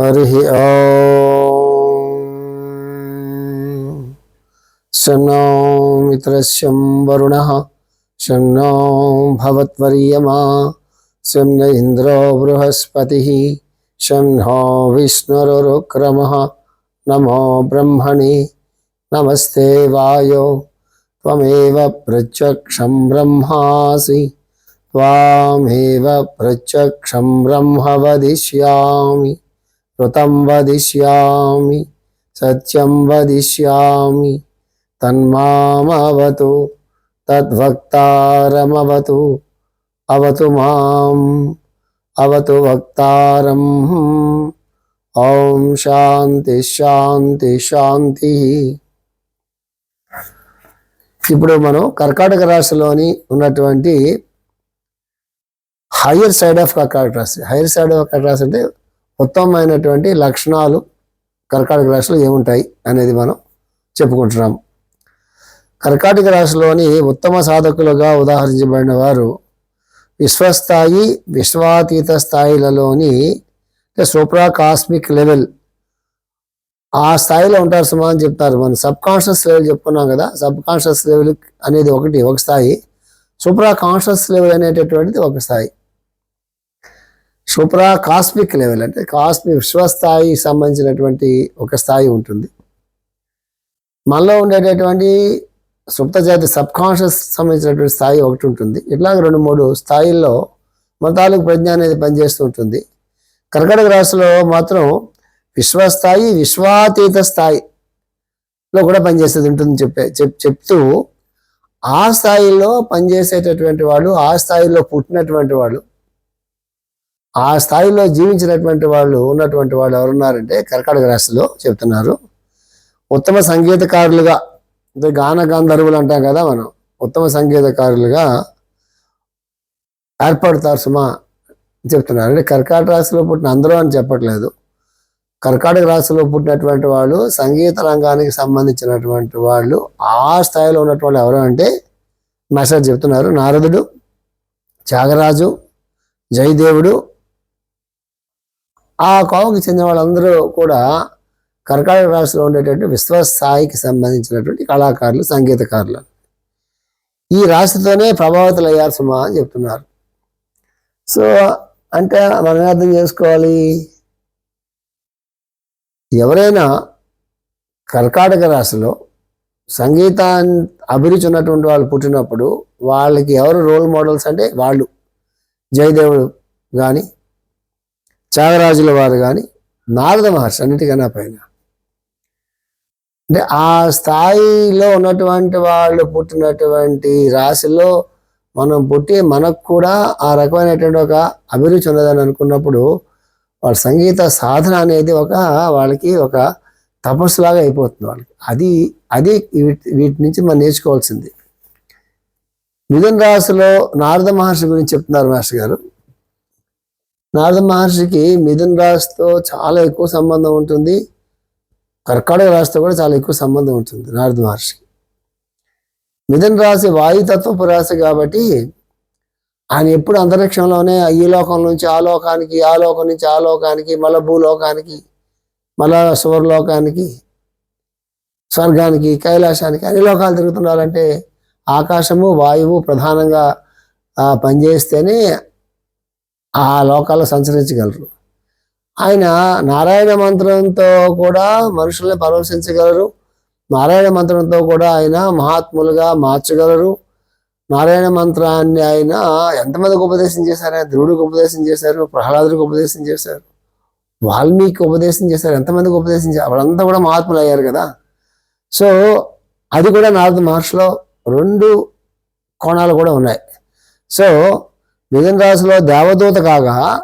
हरिः ॐ शन्नो मित्रस्यं वरुणः, शन्नो भवत्वर्यमा शं न इन्द्रो नमो ब्रह्मणि, नमस्ते वायो। त्वमेव प्रत्यक्षं ब्रह्मासि। त्वामेव प्रत्यक्षं ब्रह्म वदिष्यामि। కృతం వదిష్యామి సత్యం వదిష్యామి తన్మామవతు తద్వక్తారమవతు అవతు మాం అవతు వక్తారం. ఓం శాంతి శాంతి శాంతి. ఇప్పుడు మనం కర్కాటక రాశిలోని ఉన్నటువంటి హయ్యర్ సైడ్ ఆఫ్ కర్కాటక రాశి. హయ్యర్ సైడ్ ఆఫ్ కర్కాటక రాశి అంటే ఉత్తమమైనటువంటి లక్షణాలు కర్కాటక రాశిలో ఏముంటాయి అనేది మనం చెప్పుకుంటున్నాం. కర్కాటక రాశిలోని ఉత్తమ సాధకులుగా ఉదాహరించబడిన వారు విశ్వస్థాయి విశ్వాతీత స్థాయిలలోని సూప్రా కాస్మిక్ లెవెల్ ఆ స్థాయిలో ఉంటారు సుమా అని చెప్తారు. మనం సబ్ కాన్షియస్ లెవెల్ చెప్పుకున్నాం కదా సబ్ కాన్షియస్ లెవెల్ అనేది ఒకటి ఒక స్థాయి. సూప్రా కాన్షియస్ లెవెల్ అనేటటువంటిది ఒక స్థాయి. సూప్రా కాస్మిక్ లెవెల్ అంటే కాస్మిక్ విశ్వస్థాయి సంబంధించినటువంటి ఒక స్థాయి ఉంటుంది. మనలో ఉండేటటువంటి సుప్తజాతి సబ్ కాన్షియస్ సంబంధించినటువంటి స్థాయి ఒకటి ఉంటుంది. ఇట్లాగ రెండు మూడు స్థాయిల్లో మన తాలూకు ప్రజ్ఞ అనేది పనిచేస్తూ ఉంటుంది. కర్కటక రాశిలో మాత్రం విశ్వస్థాయి విశ్వాతీత స్థాయిలో కూడా పనిచేసేది ఉంటుంది చెప్పే చెప్ చెప్తూ ఆ స్థాయిలో పనిచేసేటటువంటి వాళ్ళు ఆ స్థాయిలో పుట్టినటువంటి వాళ్ళు ఆ స్థాయిలో జీవించినటువంటి వాళ్ళు ఉన్నటువంటి వాళ్ళు ఎవరున్నారంటే కర్కాటక రాశిలో చెప్తున్నారు. ఉత్తమ సంగీతకారులుగా అంటే గాన గంధర్వులు అంటాం కదా మనం. ఉత్తమ సంగీతకారులుగా ఏర్పడతారు సుమా చెప్తున్నారు. అంటే కర్కాటక రాశిలో పుట్టిన అందరూ అని చెప్పట్లేదు. కర్కాటక రాశిలో పుట్టినటువంటి వాళ్ళు సంగీత రంగానికి సంబంధించినటువంటి వాళ్ళు ఆ స్థాయిలో ఉన్నటువంటి ఎవరు అంటే మెసేజ్ చెప్తున్నారు. నారదుడు త్యాగరాజు జయదేవుడు ఆ కోవకి చెందిన వాళ్ళందరూ కూడా కర్కాటక రాశిలో ఉండేటువంటి విశ్వస్థాయికి సంబంధించినటువంటి కళాకారులు సంగీతకారులు. ఈ రాశితోనే ప్రభావితులయ్యారు సుమా అని చెప్తున్నారు. సో అంటే మనం అర్థం చేసుకోవాలి. ఎవరైనా కర్కాటక రాశిలో సంగీతాన్ని అభిరుచి ఉన్నటువంటి వాళ్ళు పుట్టినప్పుడు వాళ్ళకి ఎవరు రోల్ మోడల్స్ అంటే వాళ్ళు జయదేవుడు కానీ త్యాగరాజుల వారు కానీ నారద మహర్షి అన్నిటికన్నా పైన. అంటే ఆ స్థాయిలో ఉన్నటువంటి వాళ్ళు పుట్టినటువంటి రాశిలో మనం పుట్టి మనకు కూడా ఆ రకమైనటువంటి ఒక అభిరుచి ఉన్నదని అనుకున్నప్పుడు వాళ్ళ సంగీత సాధన అనేది ఒక వాళ్ళకి ఒక తపస్సులాగా అయిపోతుంది వాళ్ళకి. అది అది వీటి వీటి నుంచి మనం నేర్చుకోవాల్సింది. మిథున రాశిలో నారద మహర్షి గురించి చెప్తున్నారు మాస్టర్ గారు. నారద మహర్షికి మిథున్ రాశితో చాలా ఎక్కువ సంబంధం ఉంటుంది. కర్కాటక రాశితో కూడా చాలా ఎక్కువ సంబంధం ఉంటుంది నారద మహర్షికి. మిథున్ రాశి వాయుతత్వపు రాశి కాబట్టి ఆయన ఎప్పుడు అంతరిక్షంలోనే ఈ లోకం నుంచి ఆ లోకానికి ఆ లోకం నుంచి ఆ లోకానికి మళ్ళా భూలోకానికి మళ్ళా సువర్లోకానికి స్వర్గానికి కైలాసానికి అన్ని లోకాలు తిరుగుతున్నారంటే ఆకాశము వాయువు ప్రధానంగా పనిచేస్తేనే ఆ లోకాల్లో సంచరించగలరు. ఆయన నారాయణ మంత్రంతో కూడా మనుషుల్ని పరవశించగలరు. నారాయణ మంత్రంతో కూడా ఆయన మహాత్ములుగా మార్చగలరు. నారాయణ మంత్రాన్ని ఆయన ఎంతమందికి ఉపదేశం చేశారు? ఆయన ధ్రువుడికి ఉపదేశం చేశారు? ప్రహ్లాదుడికి ఉపదేశం చేశారు? వాల్మీకి ఉపదేశం చేశారు? ఎంతమందికి ఉపదేశం చేశారు వాళ్ళంతా కూడా మహాత్ములు అయ్యారు కదా. సో అది కూడా నారద మహర్షిలో రెండు కోణాలు కూడా ఉన్నాయి. సో మిథున రాశిలో దేవదూత కాగా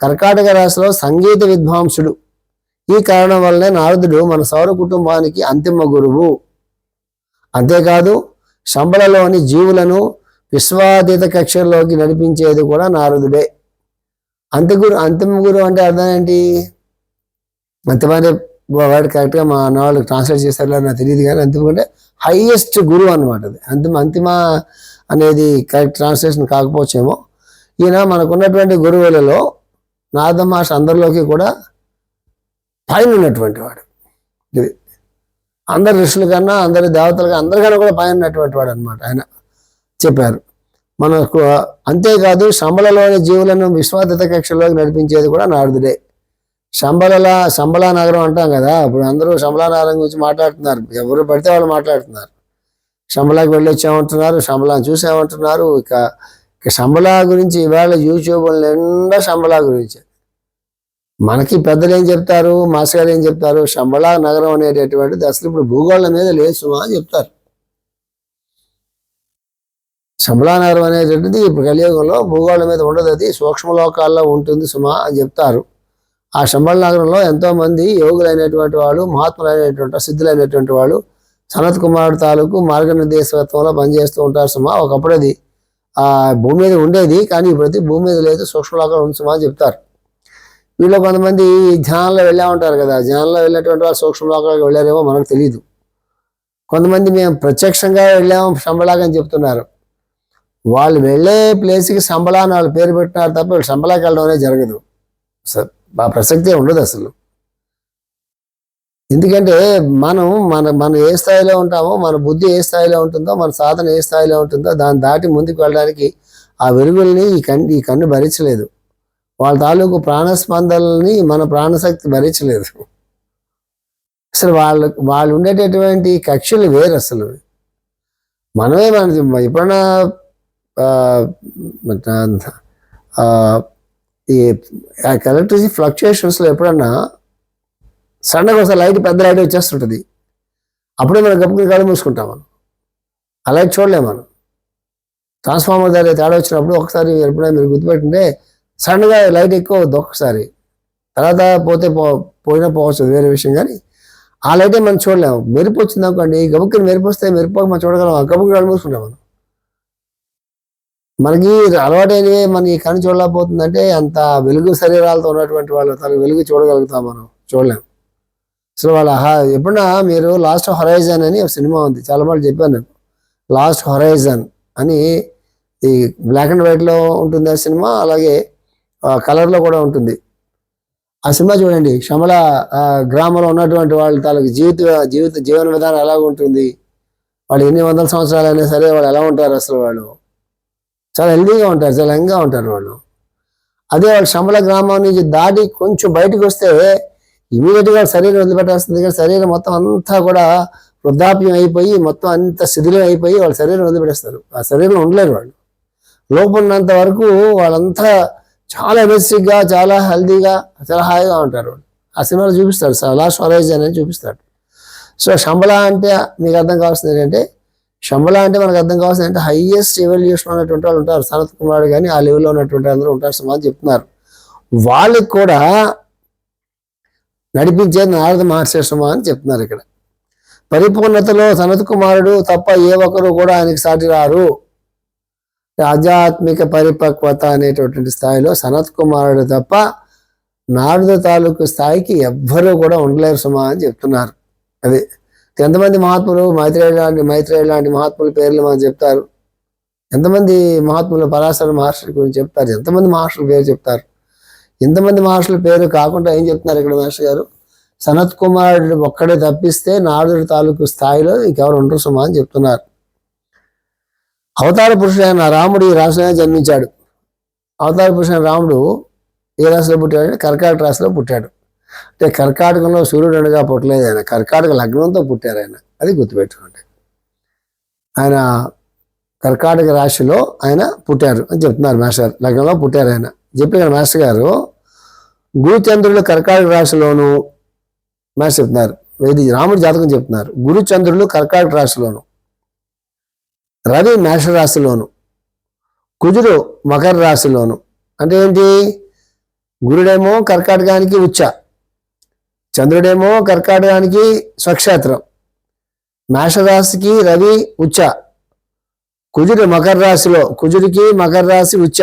కర్కాటక రాశిలో సంగీత విద్వాంసుడు. ఈ కారణం వల్లనే నారదుడు మన సౌర కుటుంబానికి అంతిమ గురువు. అంతేకాదు శంబలలోని జీవులను విశ్వాతీత కక్షల్లోకి నడిపించేది కూడా నారదుడే. అంత్యగురు అంతిమ గురువు అంటే అర్థం ఏంటి? అంతిమనే వాడు కరెక్ట్గా మా అన్నవాళ్ళు ట్రాన్స్లేట్ చేశారో నాకు తెలియదు కానీ అంతిమ అంటే హైయెస్ట్ గురువు అనమాట అది. అంతిమ అంతిమ అనేది కరెక్ట్ ట్రాన్స్లేషన్ కాకపోవచ్చేమో. ఈయన మనకున్నటువంటి గురువులలో నారద మహర్షి అందరిలోకి కూడా పైన ఉన్నటువంటి వాడు. ఇది అందరి ఋషుల కన్నా అందరి దేవతల కన్నా అందరికన్నా కూడా పైన ఉన్నటువంటి వాడు అనమాట ఆయన చెప్పారు. మనకు అంతేకాదు శంబలలోని జీవులను విశ్వాదిత కక్షలోకి నడిపించేది కూడా నారదుడే. శంబలల శంబలా నగరం అంటాం కదా ఇప్పుడు అందరూ శంబలా నగరం గురించి మాట్లాడుతున్నారు. ఎవరు పడితే వాళ్ళు మాట్లాడుతున్నారు. శంబలాకి వెళ్ళి వచ్చామంటున్నారు శంబలాని చూసామంటున్నారు ఇక సంబలా గురించి ఇవాళ యూట్యూబ్ నిండా సంబలా గురించి. మనకి పెద్దలు ఏం చెప్తారు? మాస్గారు గారు ఏం చెప్తారు? శంబలా నగరం అనేటటువంటిది అసలు ఇప్పుడు భూగోళం మీద లేదు సుమా అని చెప్తారు. శంబలా నగరం అనేటటువంటిది ఇప్పుడు కలియుగంలో భూగోళం మీద ఉండదు. అది సూక్ష్మలోకాల్లో ఉంటుంది సుమా అని చెప్తారు. ఆ శంబల నగరంలో ఎంతో మంది యోగులైనటువంటి వాళ్ళు మహాత్ములైనటువంటి సిద్ధులైనటువంటి వాళ్ళు సనత్ కుమారుడు తాలూకు మార్గనిర్దేశకత్వంలో పనిచేస్తూ ఉంటారు సుమా. ఒకప్పుడు అది ఆ భూమి మీద ఉండేది కానీ ఇప్పుడైతే భూమి మీద లేదు సూక్ష్మలోకం ఉంచమని అని చెప్తారు. వీళ్ళు కొంతమంది ధ్యానంలో వెళ్ళా ఉంటారు కదా ధ్యానంలో వెళ్ళేటువంటి వాళ్ళు సూక్ష్మలోకాలకు వెళ్ళారేమో మనకు తెలియదు కొంతమంది మేము ప్రత్యక్షంగా వెళ్ళాము శంబలాగా అని చెప్తున్నారు. వాళ్ళు వెళ్ళే ప్లేస్కి సంబలా అని వాళ్ళు పేరు పెట్టినారు తప్ప వీళ్ళు సంబలాకి వెళ్ళడం అనేది జరగదు. స- ఆ ప్రసక్తే ఉండదు అసలు. ఎందుకంటే మనం మన మనం ఏ స్థాయిలో ఉంటామో మన బుద్ధి ఏ స్థాయిలో ఉంటుందో మన సాధన ఏ స్థాయిలో ఉంటుందో దాన్ని దాటి ముందుకు వెళ్ళడానికి ఆ వెలుగుల్ని ఈ కన్ను ఈ కన్ను భరించలేదు. వాళ్ళ తాలూకు ప్రాణస్పందనల్ని మన ప్రాణశక్తి భరించలేదు. అసలు వాళ్ళు వాళ్ళు ఉండేటటువంటి కక్షలు వేరు అసలు. మనమే మన ఎప్పుడన్నా ఈ ఎలక్ట్రిసిటీ ఫ్లక్చుయేషన్స్లో ఎప్పుడన్నా సడన్గా ఒకసారి లైట్ పెద్ద లైట్ వచ్చేస్తుంటుంది. అప్పుడే మనం గప్పుకుని కళ్ళు మూసుకుంటాం మనం. ఆ లైట్ చూడలేము మనం. ట్రాన్స్ఫార్మర్ దగ్గర తేడా వచ్చినప్పుడు ఒకసారి ఎప్పుడైనా మీరు గుర్తుపెట్టింటే సడన్గా లైట్ ఎక్కువ అవుద్ది ఒక్కసారి. తర్వాత పోతే పో పోయినా పోవచ్చు వేరే విషయం కానీ ఆ లైటే మనం చూడలేము మెరుపు వచ్చింది అనుకోండి గబుక్కుని మెరుపు వస్తే మెరుపు మనం చూడగలం గబుక్కుని కళ్ళు మూసుకుంటాం మనం. మనకి అలవాటైనవి మన ఈ కన్ను చూడలేకపోతుందంటే అంత వెలుగు శరీరాలతో ఉన్నటువంటి వాళ్ళు తన వెలుగు చూడగలుగుతాం మనం. చూడలేం. అసలు వాళ్ళ హా- ఎప్పుడన్నా మీరు లాస్ట్ హొరైజన్ అని ఒక సినిమా ఉంది చాలా మంది చెప్పాను నాకు లాస్ట్ హొరైజన్ అని ఈ బ్లాక్ అండ్ వైట్లో ఉంటుంది ఆ సినిమా అలాగే కలర్లో కూడా ఉంటుంది. ఆ సినిమా చూడండి శమల గ్రామంలో ఉన్నటువంటి వాళ్ళ తాలూకు జీవిత జీవిత జీవన విధానం ఎలా ఉంటుంది వాళ్ళు ఎన్ని వందల సంవత్సరాలు అయినా సరే వాళ్ళు ఎలా ఉంటారు అసలు వాళ్ళు? చాలా హెల్దీగా ఉంటారు చాలా యంగ్గా ఉంటారు వాళ్ళు. అదే వాళ్ళు శమల గ్రామం నుంచి దాటి కొంచెం బయటకు వస్తే ఇమీడియట్గా శరీరం వదిలిపెట్టేస్తుంది కానీ శరీరం మొత్తం అంతా కూడా వృద్ధాప్యం అయిపోయి మొత్తం అంత శిథిలం అయిపోయి వాళ్ళ శరీరం వదిలిపెట్టేస్తారు. ఆ శరీరం ఉండలేరు వాళ్ళు. లోపల ఉన్నంత వరకు వాళ్ళంతా చాలా ఎనర్జిక్గా చాలా హెల్దీగా చాలా హాయిగా ఉంటారు వాళ్ళు. ఆ సినిమాలో చూపిస్తాడు సలా స్వరాజ్ అనేది చూపిస్తాడు సో శంబల అంటే మీకు అర్థం కావాల్సింది ఏంటంటే శంబల అంటే మనకు అర్థం కావాల్సింది అంటే హైయెస్ట్ ఎవల్యూషన్ ఉన్నటువంటి వాళ్ళు ఉంటారు. సనత్ కుమార్ కానీ ఆ లెవెల్లో ఉన్నటువంటి అందరూ ఉంటారు. సుమా చెప్తున్నారు. వాళ్ళకి కూడా నడిపించేది నారద మహర్షేశ్వమ అని చెప్తున్నారు ఇక్కడ. పరిపూర్ణతలో సనత్ కుమారుడు తప్ప ఏ ఒక్కరు కూడా ఆయనకి సాటి రారు. ఆధ్యాత్మిక పరిపక్వత అనేటటువంటి స్థాయిలో సనత్ కుమారుడు తప్ప నారద తాలూకు స్థాయికి ఎవ్వరూ కూడా ఉండలేరు సుమా అని చెప్తున్నారు. అది ఎంతమంది మహాత్ములు మైత్రేయ లాంటి మైత్రేయ లాంటి మహాత్ముల పేర్లు మనం చెప్తారు. ఎంతమంది మహాత్ములు పరాశర మహర్షి గురించి చెప్తారు. ఎంతమంది మహర్షుల పేరు చెప్తారు. ఇంతమంది మహర్షుల పేరు కాకుండా ఏం చెప్తున్నారు ఇక్కడ మహర్షి గారు? సనత్ కుమారుడు ఒక్కడే తప్పిస్తే నారదుడి తాలూకు స్థాయిలో ఇంకెవరు ఉండరు సుమా అని చెప్తున్నారు. అవతార పురుషుడైన రాముడు ఈ రాశిలోనే జన్మించాడు. అవతార పురుషుడైన రాముడు ఏ రాశిలో పుట్టాడు కర్కాటక రాశిలో పుట్టాడు. అంటే కర్కాటకంలో సూర్యుడు అనగా పుట్టలేదు ఆయన. కర్కాటక లగ్నంతో పుట్టారు ఆయన. అది గుర్తుపెట్టుకోండి. ఆయన కర్కాటక రాశిలో ఆయన పుట్టారు అని చెప్తున్నారు మాస్టర్ లగ్నంలో పుట్టారు ఆయన. చెప్పిన మాస్టర్ గారు గురుచంద్రులు కర్కాటక రాశిలోను మాస్ చెప్తున్నారు. ఇది రాముడి జాతకం చెప్తున్నారు. గురుచంద్రులు కర్కాటక రాశిలోను రవి మేష రాశిలోను కుజుడు మకర రాశిలోను అంటే ఏంటి? గురుడేమో కర్కాటకానికి ఉచ్చ చంద్రుడేమో కర్కాటకానికి స్వక్షేత్రం మేషరాశికి రవి ఉచ్చ కుజుడు మకర రాశిలో కుజుడికి మకర రాశి ఉచ్చ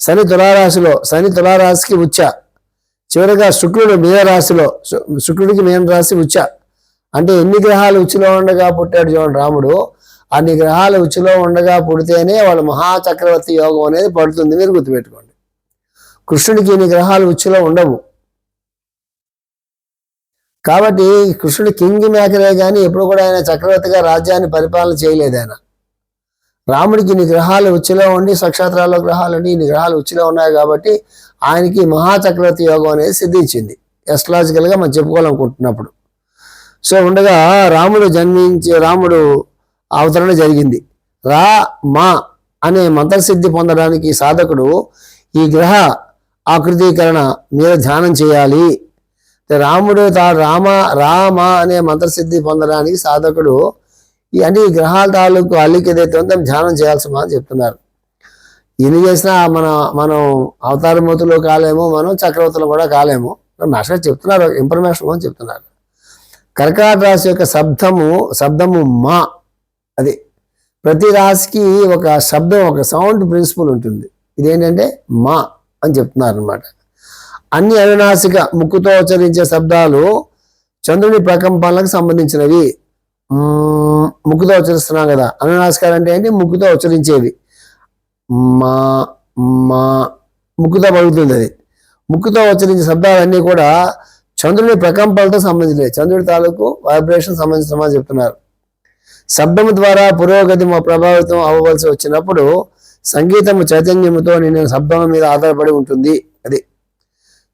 శని తులారాశిలో శని తులారాశికి ఉచ్చ చివరిగా శుక్రుడు మీనరాశిలో శుక్రుడికి మీన రాశి ఉచ్చ. అంటే ఎన్ని గ్రహాలు ఉచ్చులో ఉండగా పుట్టాడు చూడండి రాముడు. అన్ని గ్రహాలు ఉచ్చులో ఉండగా పుడితేనే వాళ్ళ మహాచక్రవర్తి యోగం అనేది పడుతుంది. మీరు గుర్తుపెట్టుకోండి. కృష్ణుడికి ఇన్ని గ్రహాలు ఉచ్చులో ఉండవు. కాబట్టి కృష్ణుడు కింగ్ మేకరే కానీ ఎప్పుడు కూడా ఆయన చక్రవర్తిగా రాజ్యాన్ని పరిపాలన చేయలేదు ఆయన. రాముడికి ఇన్ని గ్రహాలు ఉచ్చులో ఉండి సక్షేత్రాల్లో గ్రహాలు ఉండి ఇన్ని గ్రహాలు ఉచ్చులో ఉన్నాయి కాబట్టి ఆయనకి మహాచక్రవర్తి యోగం అనేది సిద్ధించింది. ఎస్ట్రాలజికల్గా మనం చెప్పుకోవాలనుకుంటున్నప్పుడు. సో ఉండగా రాముడు జన్మించే రాముడు అవతరణ జరిగింది. రా మా అనే మంత్రసిద్ధి పొందడానికి సాధకుడు ఈ గ్రహ ఆకృతీకరణ మీద ధ్యానం చేయాలి. రాముడు తా రామ రామ అనే మంత్రసిద్ధి పొందడానికి సాధకుడు ఈ అంటే ఈ గ్రహాల తాలూకు అల్లిక ఏదైతే ఉందో ధ్యానం చేయాల్సి అని చెప్తున్నారు. ఎన్ని చేసినా మన మనం అవతారమూతులు కాలేమో మనం చక్రవర్తులు కూడా కాలేము. మాస్టర్ చెప్తున్నారు ఇన్ఫర్మేషన్ అని చెప్తున్నారు. కర్కాట రాశి యొక్క శబ్దము శబ్దము మా. అది ప్రతి రాశికి ఒక శబ్దం ఒక సౌండ్ ప్రిన్సిపల్ ఉంటుంది. ఇదేంటంటే మా అని చెప్తున్నారు అనమాట అన్ని అనునాసిక ముక్కుతో ఉచ్చరించే శబ్దాలు చంద్రుని ప్రకంపనలకు సంబంధించినవి. ముక్కుతో ఉచ్చరిస్తున్నాం కదా. అనునాసికాలు అంటే ఏంటి? ముక్కుతో ఉచ్చరించేవి. మా మా ముక్కుతో పలుకుతుంది అది. ముక్కుతో ఉచ్చరించే శబ్దాలన్నీ కూడా చంద్రుని ప్రకంపనలతో సంబంధించినవి. చంద్రుడి తాలూకు వైబ్రేషన్ సంబంధించిన చెప్తున్నారు. శబ్దం ద్వారా పురోగతి మా ప్రభావితం అవ్వవలసి వచ్చినప్పుడు సంగీతము చైతన్యముతో నేను శబ్దం మీద ఆధారపడి ఉంటుంది అది.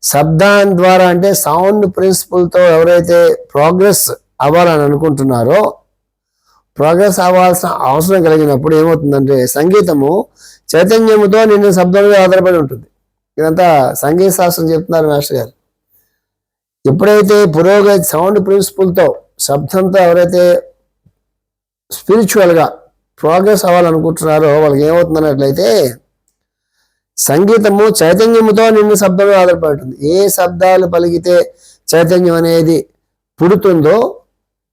శబ్దం ద్వారా అంటే సౌండ్ ప్రిన్సిపల్తో ఎవరైతే ప్రోగ్రెస్ అవ్వాలని అనుకుంటున్నారో ప్రోగ్రెస్ అవ్వాల్సిన అవసరం కలిగినప్పుడు ఏమవుతుందంటే సంగీతము చైతన్యముతో నిన్న శబ్దం మీద ఆధారపడి ఉంటుంది. ఇదంతా సంగీత శాస్త్రం చెప్తున్నారు మాస్టర్ గారు. ఎప్పుడైతే పురోగతి సౌండ్ ప్రిన్సిపల్తో శబ్దంతో ఎవరైతే స్పిరిచువల్గా ప్రోగ్రెస్ అవ్వాలనుకుంటున్నారో వాళ్ళకి ఏమవుతుందన్నట్లయితే సంగీతము చైతన్యముతో నిన్ను శబ్దమే ఆధారపడి ఉంటుంది. ఏ శబ్దాలు పలికితే చైతన్యం అనేది పుడుతుందో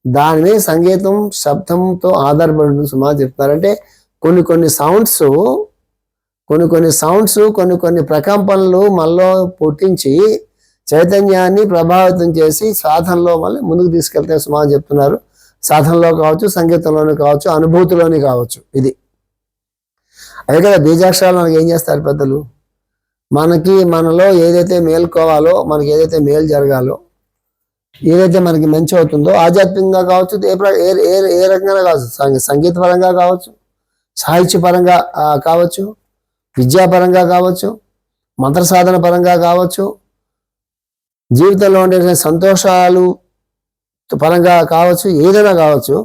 దానిని సంగీతం శబ్దంతో ఆధారపడి ఉంటుంది సుమా చెప్తారంటే కొన్ని కొన్ని సౌండ్స్ కొన్ని కొన్ని సౌండ్స్ కొన్ని కొన్ని ప్రకంపనలు మనలో పుట్టించి చైతన్యాన్ని ప్రభావితం చేసి సాధనలో మళ్ళీ ముందుకు తీసుకెళ్తే సుమారు చెప్తున్నారు. సాధనలో కావచ్చు సంగీతంలోనే కావచ్చు అనుభూతిలోనే కావచ్చు. ఇది. అదే కదా బీజాక్షరాలు మనకి ఏం చేస్తారు పెద్దలు? మనకి మనలో ఏదైతే మేల్కోవాలో మనకి ఏదైతే మేలు జరగాలో ఏదైతే మనకి మంచి అవుతుందో ఆధ్యాత్మికంగా కావచ్చు ఏ ఏ ఏ రకంగా కావచ్చు సంగీతపరంగా సంగీత పరంగా కావచ్చు సాహిత్యపరంగా కావచ్చు విద్యాపరంగా కావచ్చు మంత్ర సాధన పరంగా కావచ్చు జీవితంలో ఉండే సంతోషాలు పరంగా కావచ్చు ఏదైనా కావచ్చు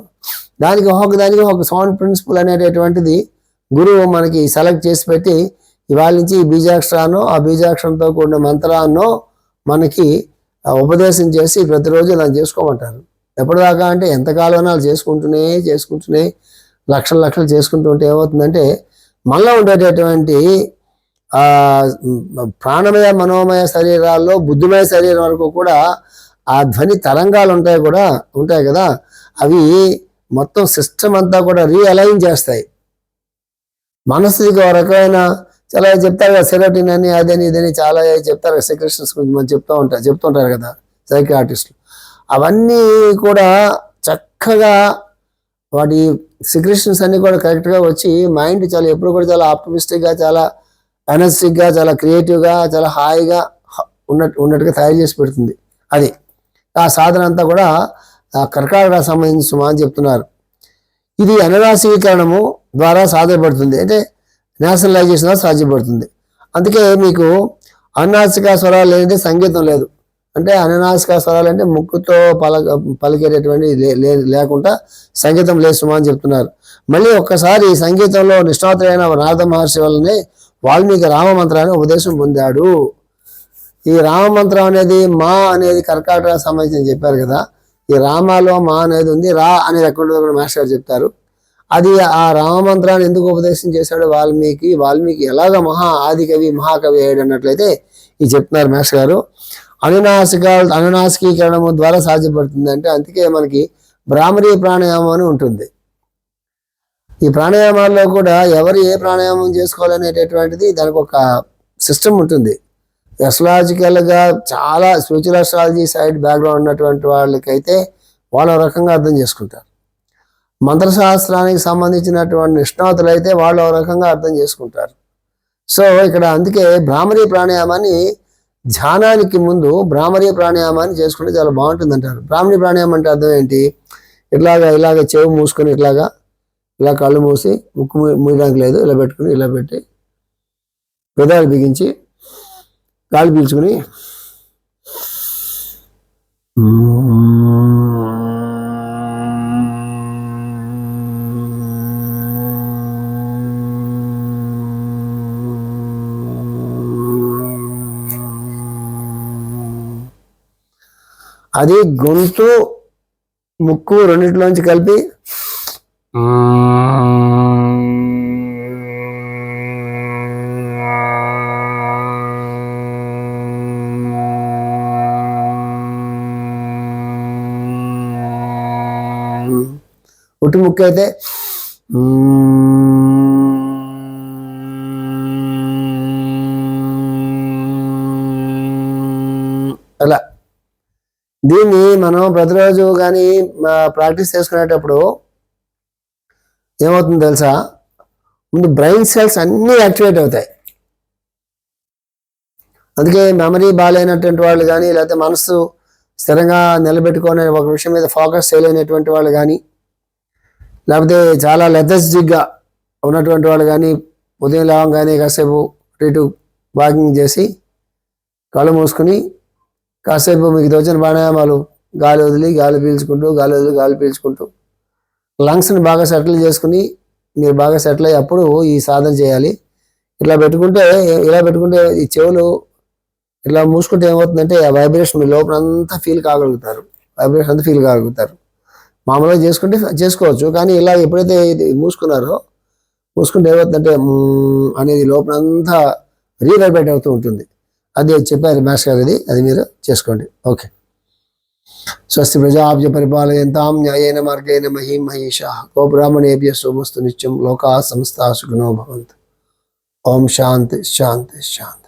దానికి ఒక దానికి ఒక సౌండ్ ప్రిన్సిపల్ అనేటటువంటిది గురువు మనకి సెలెక్ట్ చేసి పెట్టి ఇవాళ నుంచి ఈ బీజాక్షరానో ఆ బీజాక్షరంతో కూడిన మంత్రాన్నో మనకి ఉపదేశం చేసి ప్రతిరోజు ఇలా చేసుకోమంటారు. ఎప్పటిదాకా అంటే ఎంతకాలం అలా చేసుకుంటూనే చేసుకుంటూనే లక్షలు లక్షలు చేసుకుంటుంటే ఏమవుతుందంటే మనలో ఉండేటటువంటి ఆ ప్రాణమయ మనోమయ శరీరాల్లో బుద్ధిమయ శరీరం వరకు కూడా ఆ ధ్వని తరంగాలు ఉంటాయి కూడా ఉంటాయి కదా? అవి మొత్తం సిస్టమ్ అంతా కూడా రీఅలైన్ చేస్తాయి. మనసుకి ఒక రకమైన చాలా చెప్తారు కదా సెరోటిన్ అని అదని ఇదని చాలా చెప్తారు కదా సెక్రెషన్స్ గురించి మనం చెప్తూ ఉంటారు చెప్తుంటారు కదా సైకి ఆర్టిస్టులు అవన్నీ కూడా చక్కగా వాటి సిక్రెషన్స్ అన్ని కూడా కరెక్ట్గా వచ్చి మైండ్ చాలా ఎప్పుడు కూడా చాలా ఆప్టమిస్టిక్గా చాలా ఎనర్జిటిక్గా చాలా క్రియేటివ్గా చాలా హాయిగా ఉన్నట్టు ఉన్నట్టుగా తయారు చేసి పెడుతుంది. అది. ఆ సాధన అంతా కూడా ఆ కర్కాటక సంబంధించి సుమా అని చెప్తున్నారు. ఇది అనరాశీకరణము ద్వారా సాధ్యపడుతుంది. అంటే నేషనలైజేషన్ ద్వారా సాధ్యపడుతుంది. అందుకే మీకు అనాసిక స్వరాలు లేదంటే సంగీతం లేదు. అంటే అననాసిక స్వరాలు అంటే ముక్కుతో పలక పలికేటటువంటి లే- లే- లేకుండా సంగీతం లేదు అని చెప్తున్నారు. మళ్ళీ ఒక్కసారి సంగీతంలో నిష్ణాతులైన నారద మహర్షి వల్లనే వాల్మీకి రామమంత్రాన్ని ఉపదేశం పొందాడు. ఈ రామమంత్రం అనేది మా అనేది కర్కాటక సంబంధించి చెప్పారు కదా ఈ రామాలో మా అనేది ఉంది రా అనేది ఎక్కడ కూడా మాస్టర్ గారు చెప్తారు. అది ఆ రామమంత్రాన్ని ఎందుకు ఉపదేశం చేశాడు వాల్మీకి వాల్మీకి ఎలాగ మహా ఆది కవి మహాకవి అయ్యాడు అన్నట్లయితే ఇది చెప్తున్నారు మాస్టర్ గారు. అనునాసిక అనునాసికీకరణము ద్వారా సాధ్యపడుతుంది అంటే అందుకే మనకి భ్రామరీ ప్రాణాయామం అని ఉంటుంది. ఈ ప్రాణాయామాల్లో కూడా ఎవరు ఏ ప్రాణాయామం చేసుకోవాలనేటటువంటిది దానికి ఒక సిస్టమ్ ఉంటుంది. ఎస్ట్రాలజికల్గా చాలా స్పిరిచువల్ ఎస్ట్రాలజీ సైడ్ బ్యాక్గ్రౌండ్ ఉన్నటువంటి వాళ్ళకైతే వాళ్ళ ఒక రకంగా అర్థం చేసుకుంటారు. మంత్రశాస్త్రానికి సంబంధించినటువంటి నిష్ణాతులు అయితే వాళ్ళు ఒక రకంగా అర్థం చేసుకుంటారు. సో ఇక్కడ అందుకే భ్రామరీ ప్రాణాయామాన్ని ధ్యానానికి ముందు బ్రాహ్మణీయ ప్రాణాయామాన్ని చేసుకుంటే చాలా బాగుంటుంది అంటారు భ్రామరీ ప్రాణాయామం అంటే అర్థం ఏంటి? ఇట్లాగా ఇలాగ చెవు మూసుకొని ఇట్లాగా ఇలా కళ్ళు మూసి ముక్కు మూయడానికి లేదు. ఇలా పెట్టుకుని ఇలా పెట్టి పెదాలు బిగించి గాలి పీల్చుకుని అది గొంతు ముక్కు రెండింటిలోంచి కలిపి. ఉట్టి ముక్కు అయితే. దీన్ని మనం ప్రతిరోజు కానీ ప్రాక్టీస్ చేసుకునేటప్పుడు ఏమవుతుందో తెలుసా? ముందు బ్రెయిన్ సెల్స్ అన్నీ యాక్టివేట్ అవుతాయి. అందుకే మెమరీ బాగాలేనటువంటి వాళ్ళు కానీ లేకపోతే మనసు స్థిరంగా నిలబెట్టుకొని ఒక విషయం మీద ఫోకస్ చేయలేనటువంటి వాళ్ళు కానీ లేకపోతే చాలా లెథస్జిక్గా ఉన్నటువంటి వాళ్ళు కానీ ఉదయం లేవగానే కాసేపు అటు ఇటు వాకింగ్ చేసి కళ్ళు మూసుకుని కాసేపు మీకు తోచిన ప్రాణాయామాలు గాలి వదిలి గాలి పీల్చుకుంటూ గాలి వదిలి గాలి పీల్చుకుంటూ. లంగ్స్ని బాగా సెటిల్ చేసుకుని మీరు బాగా సెటిల్ అయ్యి అప్పుడు ఈ సాధన చేయాలి. ఇట్లా పెట్టుకుంటే ఇలా పెట్టుకుంటే ఈ చెవులు ఇట్లా మూసుకుంటే ఏమవుతుందంటే ఆ వైబ్రేషన్ మీ లోపల అంతా ఫీల్ కాగలుగుతారు. వైబ్రేషన్ అంతా ఫీల్ కాగలుగుతారు. మామూలుగా చేసుకుంటే చేసుకోవచ్చు కానీ ఇలా ఎప్పుడైతే ఇది మూసుకున్నారో మూసుకుంటే ఏమవుతుందంటే అనేది లోపల అంతా రీవైబ్రేట్ అవుతూ ఉంటుంది. అది చెప్పారు మాస్ గారు అది అది మీరు చేసుకోండి. ఓకే. స్వస్తి ప్రజాభ్య పరిపాలయంతాం న్యాయేన మార్గేణ మహీం మహేషా. గోబ్రాహ్మణేభ్య సోమస్తు నిత్యం లోకా సంస్థా సుఖినో భవంతు. ఓం శాంతి శాంతి శాంతి.